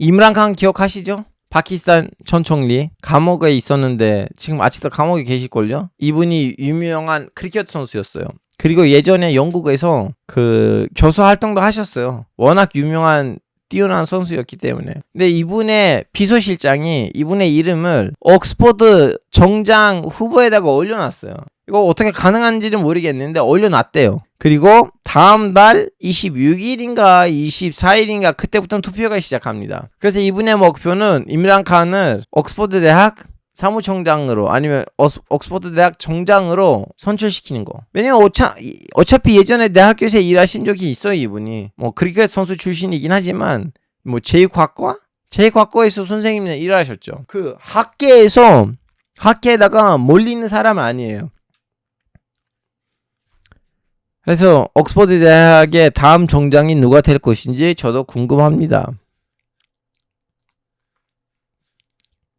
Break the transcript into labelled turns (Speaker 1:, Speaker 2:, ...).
Speaker 1: 임란칸 기억하시죠? 파키스탄 전 총리 감옥에 있었는데 지금 아직도 감옥에 계실걸요? 이분이 유명한 크리켓 선수였어요. 그리고 예전에 영국에서 그 교수 활동도 하셨어요. 워낙 유명한 뛰어난 선수였기 때문에. 근데 이분의 비서실장이 이분의 이름을 옥스퍼드 정장 후보에다가 올려놨어요. 이거 어떻게 가능한지는 모르겠는데 올려놨대요. 그리고 다음 달 26일인가 24일인가 그때부터 투표가 시작합니다. 그래서 이분의 목표는 임란 칸을 옥스퍼드 대학 사무총장으로 아니면 어스- 옥스퍼드 대학 정장으로 선출시키는 거. 왜냐면 이- 어차피 예전에 대학교에서 일하신 적이 있어요 이분이. 뭐 크리켓 선수 출신이긴 하지만 뭐 제과과 제과과에서 선생님이 일하셨죠. 그 학계에서 학계에다가 몰리는 사람 아니에요. 그래서 옥스퍼드 대학의 다음 정장이 누가 될 것인지 저도 궁금합니다.